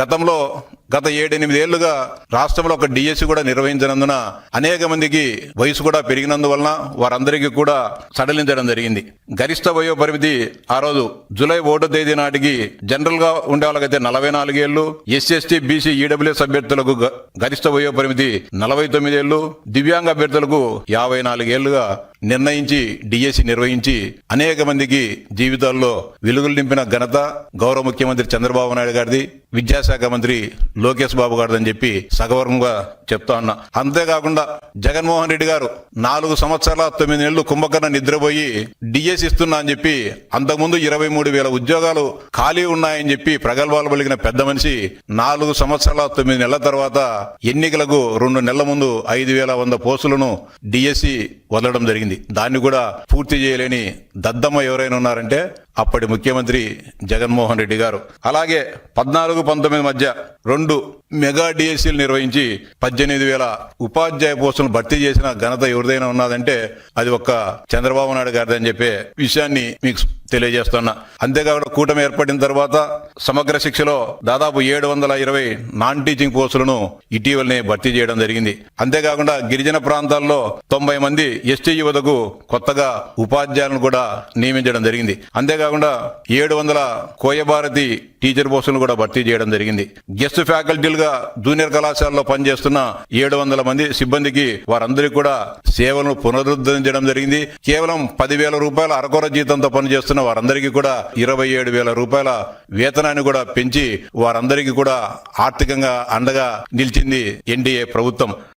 గతంలో గత ఏడెనిమిది ఏళ్ళుగా రాష్ట్రంలో ఒక డిఎస్సి కూడా నిర్వహించినందున అనేక మందికి వయసు కూడా పెరిగినందువలన వారందరికీ కూడా సడలించడం జరిగింది. గరిష్ట వయో పరిమితి ఆ రోజు జూలై ఒకటో తేదీ నాటికి జనరల్గా ఉండే వాళ్ళకైతే నలభై నాలుగేళ్ళు ఎస్ఎస్టీ బీసీ ఈడబ్ల్యూఎస్ అభ్యర్థులకు గరిష్ట వయో పరిమితి నలభై తొమ్మిదేళ్ళు దివ్యాంగ అభ్యర్థులకు యాభై నాలుగేళ్ళుగా నిర్ణయించి డిఎస్సి నిర్వహించి అనేక మందికి జీవితాల్లో వెలుగులు నింపిన ఘనత గౌరవ ముఖ్యమంత్రి చంద్రబాబు నాయుడు గారిది విద్యాశాఖ మంత్రి లోకేష్ బాబు గారిది అని చెప్పి సగౌరవంగా చెప్తా ఉన్నా. అంతేకాకుండా జగన్మోహన్ రెడ్డి గారు నాలుగు సంవత్సరాల తొమ్మిది నెలలు కుంభకర్ణ నిద్రపోయి డిఎస్ ఇస్తున్నా అని చెప్పి అంతకుముందు ఇరవై మూడు వేల ఉద్యోగాలు ఖాళీ ఉన్నాయని చెప్పి ప్రగల్భాలు పలికిన పెద్ద మనిషి నాలుగు సంవత్సరాల తొమ్మిది నెలల తర్వాత ఎన్నికలకు రెండు నెలల ముందు ఐదు వేల వంద పోస్టులను డిఎస్సి వదలడం జరిగింది. దాన్ని కూడా పూర్తి చేయలేని దద్దమ్మ ఎవరైనా ఉన్నారంటే అప్పటి ముఖ్యమంత్రి జగన్మోహన్ రెడ్డి గారు. అలాగే పద్నాలుగు పంతొమ్మిది మధ్య రెండు మెగా డిఎస్సీలు నిర్వహించి పద్దెనిమిది వేల ఉపాధ్యాయ పోస్టులను భర్తీ చేసిన ఘనత ఎవరిదైనా ఉన్నదంటే అది ఒక్క చంద్రబాబు నాయుడు గారిది అని చెప్పే విషయాన్ని మీకు తెలియజేస్తున్నా. అంతేకాకుండా కూటమి ఏర్పడిన తర్వాత సమగ్ర శిక్షలో దాదాపు ఏడు వందల ఇరవై నాన్ టీచింగ్ పోస్టులను ఇటీవలనే భర్తీ చేయడం జరిగింది. అంతేకాకుండా గిరిజన ప్రాంతాల్లో తొంభై మంది ఎస్టీ యువతకు కొత్తగా ఉపాధ్యాయులను కూడా నియమించడం జరిగింది. అంతేకాకుండా కాకుండా ఏడు వందల కోయభారతి టీచర్ పోస్టులను కూడా భర్తీ చేయడం జరిగింది. గెస్ట్ ఫ్యాకల్టీలుగా జూనియర్ కళాశాలలో పనిచేస్తున్న ఏడు వందల మంది సిబ్బందికి వారందరికీ కూడా సేవలను పునరుద్ధరించడం జరిగింది. కేవలం పదివేల రూపాయల అరకొర జీతంతో పనిచేస్తున్న వారందరికీ కూడా ఇరవై ఏడు వేల రూపాయల వేతనాన్ని కూడా పెంచి వారందరికీ కూడా ఆర్థికంగా అండగా నిలిచింది ఎన్డీఏ ప్రభుత్వం.